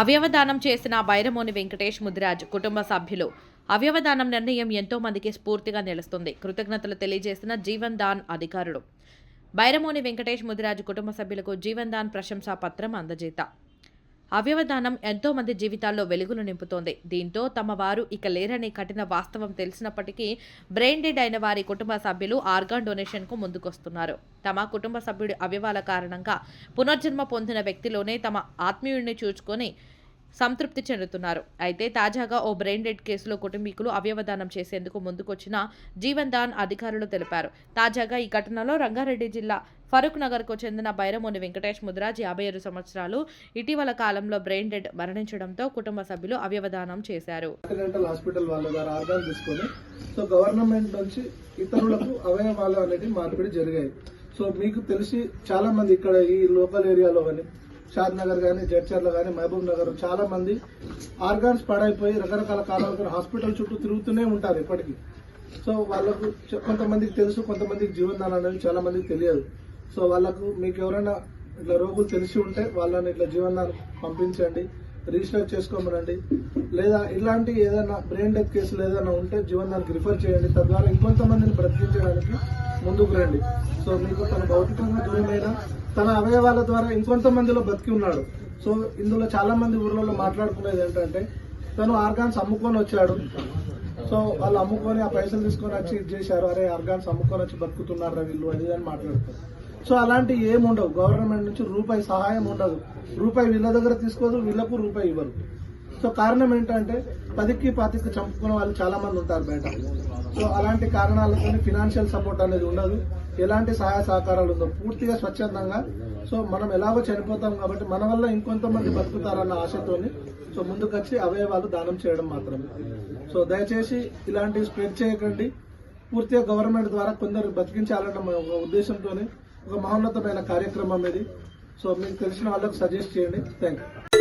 అవయవదానం చేసిన బైరమోని వెంకటేష్ ముదిరాజ్ కుటుంబ సభ్యులు. అవయవదానం నిర్ణయం ఎంతో మందికి స్ఫూర్తిగా నిలుస్తుంది. కృతజ్ఞతలు తెలియజేసిన జీవన్ దాన్ అధికారులు. బైరమోని వెంకటేష్ ముదిరాజ్ కుటుంబ సభ్యులకు జీవన్ దాన్ ప్రశంసా పత్రం అందజేత. అవయవదానం ఎంతో మంది జీవితాల్లో వెలుగులు నింపుతోంది. దీంతో తమ వారు ఇక లేరనే కఠిన వాస్తవం తెలిసినప్పటికీ బ్రెయిన్ డెడ్ అయిన వారి కుటుంబ సభ్యులు ఆర్గాన్ డొనేషన్కు ముందుకొస్తున్నారు. తమ కుటుంబ సభ్యుడి అవయవాల కారణంగా పునర్జన్మ పొందిన వ్యక్తిలోనే తమ ఆత్మీయుడిని చూచుకొని సంతృప్తి చెందుతున్నారు. అయితే తాజాగా ఓ బ్రెయిన్ డెడ్ కేసులో కుటుంబీకులు అవయవదానం చేసేందుకు ముందుకొచ్చిన జీవన్ దాన్ అధికారులు తెలిపారు. తాజాగా ఈ ఘటనలో రంగారెడ్డి జిల్లా ఫరూక్ నగర్కు చెందిన బైరమోని వెంకటేష్ ముద్రాజ్ యాభై ఏడు సంవత్సరాలు ఇటీవల కాలంలో బ్రెయిన్ డెడ్ మరణించడంతో కుటుంబ సభ్యులు అవయవదానం చేశారు. హాస్పిటల్ వాళ్ళ ద్వారా ఆర్గాన్ తీసుకొని సో గవర్నమెంట్ నుంచి ఇతరులకు అవయవాలు అనేది మార్పిడి జరిగాయి. సో మీకు తెలిసి చాలా మంది ఇక్కడ ఈ లోకల్ ఏరియాలో కానీ షాద్ నగర్ కానీ జడ్చర్ల కానీ మహబూబ్ నగర్ చాలా మంది ఆర్గాన్స్ పాడైపోయి రకరకాల కాలాలకు హాస్పిటల్ చుట్టూ తిరుగుతూనే ఉంటారు ఇప్పటికీ. సో వాళ్ళకు కొంతమందికి తెలుసు కొంతమందికి జీవనదానం అనేది చాలా మందికి తెలియదు. సో వాళ్ళకు మీకు ఎవరైనా ఇట్లా రోగులు తెలిసి ఉంటే వాళ్ళని ఇట్లా జీవనదానం పంపించండి. రిజిస్టర్ చేసుకోమనండి. లేదా ఇలాంటి ఏదైనా బ్రెయిన్ డెత్ కేసులు ఏదైనా ఉంటే జీవనదానికి రిఫర్ చేయండి. తద్వారా ఇంకొంతమందిని బ్రతికించడానికి ముందుకు రండి. సో మీకు తన భౌతికంగా దూరమైన తన అవయవాల ద్వారా ఇంకొంతమందిలో బతికి ఉన్నాడు. సో ఇందులో చాలా మంది ఊర్లలో మాట్లాడుకునేది ఏంటంటే తను ఆర్గాన్స్ అమ్ముకొని వచ్చాడు. సో వాళ్ళు అమ్ముకొని ఆ పైసలు తీసుకొని వచ్చి ఇది చేశారు. అరే ఆర్గాన్స్ అమ్ముకొని వచ్చి బతుకుతున్నారా వీళ్ళు? అది అని మాట్లాడతారు. సో అలాంటి ఏముండవు గవర్నమెంట్ నుంచి రూపాయి సహాయం ఉండదు. రూపాయి వీళ్ళ దగ్గర తీసుకోదు వీళ్ళకు రూపాయి ఇవ్వరు. సో కారణం ఏంటంటే పదికి పాతికి చంపుకునే వాళ్ళు చాలా మంది ఉంటారు బయట. సో అలాంటి కారణాలతో ఫినాన్షియల్ సపోర్ట్ అనేది ఉండదు. ఎలాంటి సహాయ సహకారాలు ఉండవు. పూర్తిగా స్వచ్ఛందంగా. సో మనం ఎలాగో చనిపోతాం కాబట్టి మన వల్ల ఇంకొంతమంది బతుకుతారన్న ఆశతోని సో ముందుకొచ్చి అవయవాలు దానం చేయడం మాత్రమే. సో దయచేసి ఇలాంటివి స్ప్రెడ్ చేయకండి. పూర్తిగా గవర్నమెంట్ ద్వారా కొందరు బతికించాలన్న ఉద్దేశంతోనే ఒక మహోన్నతమైన కార్యక్రమం ఇది. సో మీకు తెలిసిన వాళ్ళకు సజెస్ట్ చేయండి. Thank you